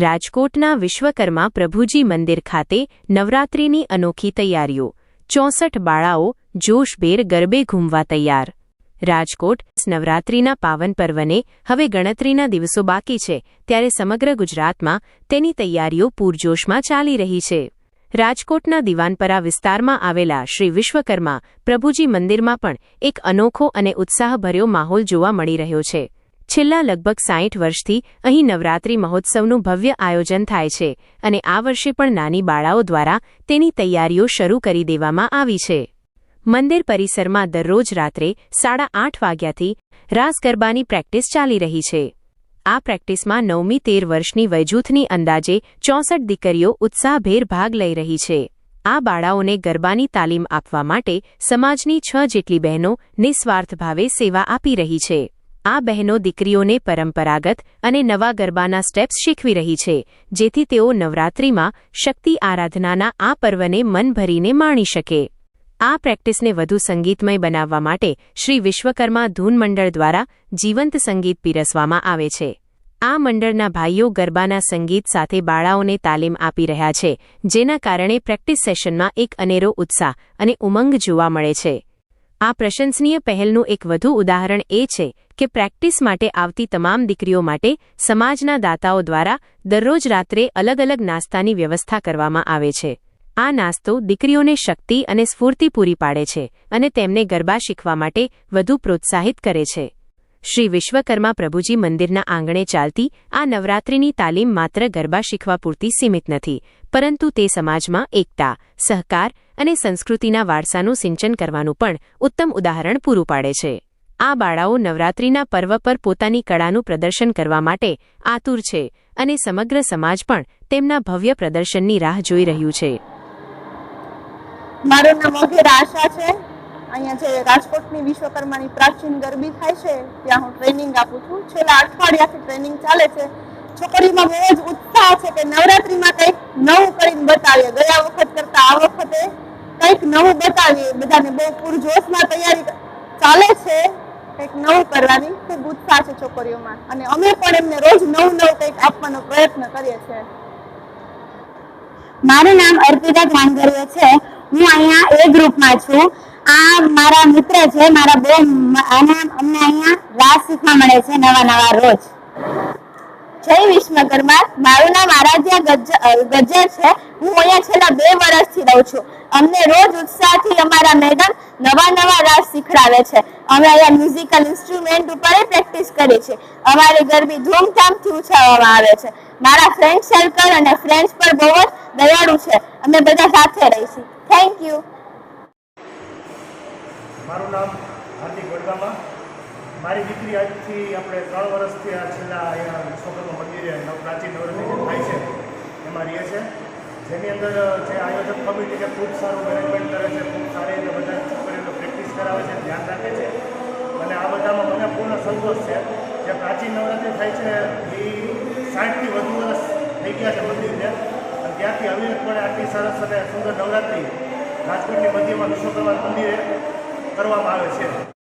રાજકોટના વિશ્વકર્મા પ્રભુજી મંદિર ખાતે નવરાત્રિની અનોખી તૈયારીઓ. ચોસઠ બાળાઓ જોશભેર ગરબે ઘૂમવા તૈયાર. રાજકોટ નવરાત્રિના પાવન પર્વને હવે ગણતરીના દિવસો બાકી છે, ત્યારે સમગ્ર ગુજરાતમાં તેની તૈયારીઓ પૂરજોશમાં ચાલી રહી છે. રાજકોટના દિવાનપરા વિસ્તારમાં આવેલા શ્રી વિશ્વકર્મા પ્રભુજી મંદિરમાં પણ એક અનોખો અને ઉત્સાહભર્યો માહોલ જોવા મળી રહ્યો છે. છેલ્લા લગભગ સાઠ વર્ષથી અહીં નવરાત્રિ મહોત્સવનું ભવ્ય આયોજન થાય છે અને આ વર્ષે પણ નાની બાળાઓ દ્વારા તેની તૈયારીઓ શરૂ કરી દેવામાં આવી છે. મંદિર પરિસરમાં દરરોજ રાત્રે સાડા આઠ વાગ્યાથી રાસ ગરબાની પ્રેક્ટિસ ચાલી રહી છે. આ પ્રેક્ટિસમાં નવમી તેર વર્ષની વયજૂથની અંદાજે ચોસઠ દીકરીઓ ઉત્સાહભેર ભાગ લઈ રહી છે. આ બાળાઓને ગરબાની તાલીમ આપવા માટે સમાજની છ જેટલી બહેનો નિસ્વાર્થ ભાવે સેવા આપી રહી છે. આ બહેનો દીકરીઓને પરંપરાગત અને નવા ગરબાના સ્ટેપ્સ શીખવી રહી છે, જેથી તેઓ નવરાત્રિમાં શક્તિ આરાધનાના આ પર્વને મન ભરીને માણી શકે. આ પ્રેક્ટિસને વધુ સંગીતમય બનાવવા માટે શ્રી વિશ્વકર્મા ધૂન મંડળ દ્વારા જીવંત સંગીત પીરસવામાં આવે છે. આ મંડળના ભાઈઓ ગરબાના સંગીત સાથે બાળાઓને તાલીમ આપી રહ્યા છે, જેના કારણે પ્રેક્ટિસ સેશનમાં એક અનેરો ઉત્સાહ અને ઉમંગ જોવા મળે છે. આ પ્રશંસનીય પહેલનું એક વધુ ઉદાહરણ એ છે કે પ્રેક્ટિસ માટે આવતી તમામ દીકરીઓ માટે સમાજના દાતાઓ દ્વારા દરરોજ રાત્રે અલગ અલગ નાસ્તાની વ્યવસ્થા કરવામાં આવે છે. આ નાસ્તો દીકરીઓને શક્તિ અને સ્ફૂર્તિ પૂરી પાડે છે અને તેમને ગરબા શીખવા માટે વધુ પ્રોત્સાહિત કરે છે. શ્રી વિશ્વકર્મા પ્રભુજી મંદિરના આંગણે ચાલતી આ નવરાત્રિની તાલીમ માત્ર ગરબા શીખવા પૂરતી સીમિત નથી, પરંતુ તે સમાજમાં એકતા, સહકાર અને સંસ્કૃતિના વારસાનું સિંચન કરવાનું પણ ઉત્તમ ઉદાહરણ પૂરું પાડે છે. આ બાળાઓ નવરાત્રિના પર્વ પર પોતાની કળાનું પ્રદર્શન કરવા માટે આતુર છે અને સમગ્ર સમાજ પણ તેમના ભવ્ય પ્રદર્શનની રાહ જોઈ રહ્યું છે. મારું નામ વઘેરા આશા છે. અહીંયા જે રાજકોટની વિશ્વકર્માની પ્રાચીન ગરબી થાય છે, ત્યાં હું ટ્રેનિંગ આપું છું. છેલ્લા અઠવાડિયાથી ટ્રેનિંગ ચાલે છે. છોકરીમાં બહુ જ ઉત્સાહ છે કે નવરાત્રીમાં કંઈક નવું કરીને બતાવીએ. ગયા વખત કરતા આ વખતે કંઈક નવું બતાવીએ. બધાને બહુ પૂરજોશમાં તૈયારી ચાલે છે. કંઈક નવું કરવાની ખૂબ ઉત્સાહ છે છોકરીઓમાં. અને અમે પણ એમને રોજ નવું નવું કંઈક આપવાનો પ્રયત્ન કરીએ છીએ. મારું નામ અર્પિતા ગાંગરીય છે. હું અહીંયા એ ગ્રુપમાં છું. આ મારા મિત્ર છે, મારા બહુ અમને અહીંયા રાસ શીખવા મળે છે નવા નવા રોજ. જય વિશ્વકર્મા, મારું નામ આરાધ્યા ગજ્જ- ગજ્જર છે. હું અહીંયા છેલ્લા બે વર્ષથી રહું છું. અમને રોજ ઉત્સાહથી અમારા મેડમ નવા નવા રાસ શીખડાવે છે. અમે અહીંયા મ્યુઝિકલ ઇન્સ્ટ્રુમેન્ટ ઉપર પ્રેક્ટિસ કરીએ છીએ. અમારી ગરબી ધૂમધામથી ઉછાળવામાં આવે છે. મારા ફ્રેન્ડ સર્કલ અને ફ્રેન્ડ્સ પર બહુ જ દયાળુ છે. અમે બધા સાથે રહીશું થેન્ક યુ મારું નામ હાર્દિક વડગામા. મારી દીકરી આજથી આપણે ત્રણ વર્ષથી આ છેલ્લા અહીંયા વિશ્વકર્મા મંદિરે પ્રાચીન નવરાત્રી થાય છે, એમાં રહે છે. જેની અંદર જે આયોજક કમિટી છે, ખૂબ સારું મેનેજમેન્ટ કરે છે, ખૂબ સારી રીતે બધા છોકરીઓને પ્રેક્ટિસ કરાવે છે, ધ્યાન રાખે છે. અને આ બધામાં મને પૂર્ણ સંતોષ છે જે પ્રાચીન નવરાત્રિ થાય છે, એ સાઠથી વધુ વર્ષ થઈ ગયા છે મંદિરને. અને ત્યાંથી અવિરતપણે આટલી સરસ અને સુંદર નવરાત્રિ રાજકોટની મધ્યમાં વિશ્વકર્મા મંદિરે કરવામાં આવે છે.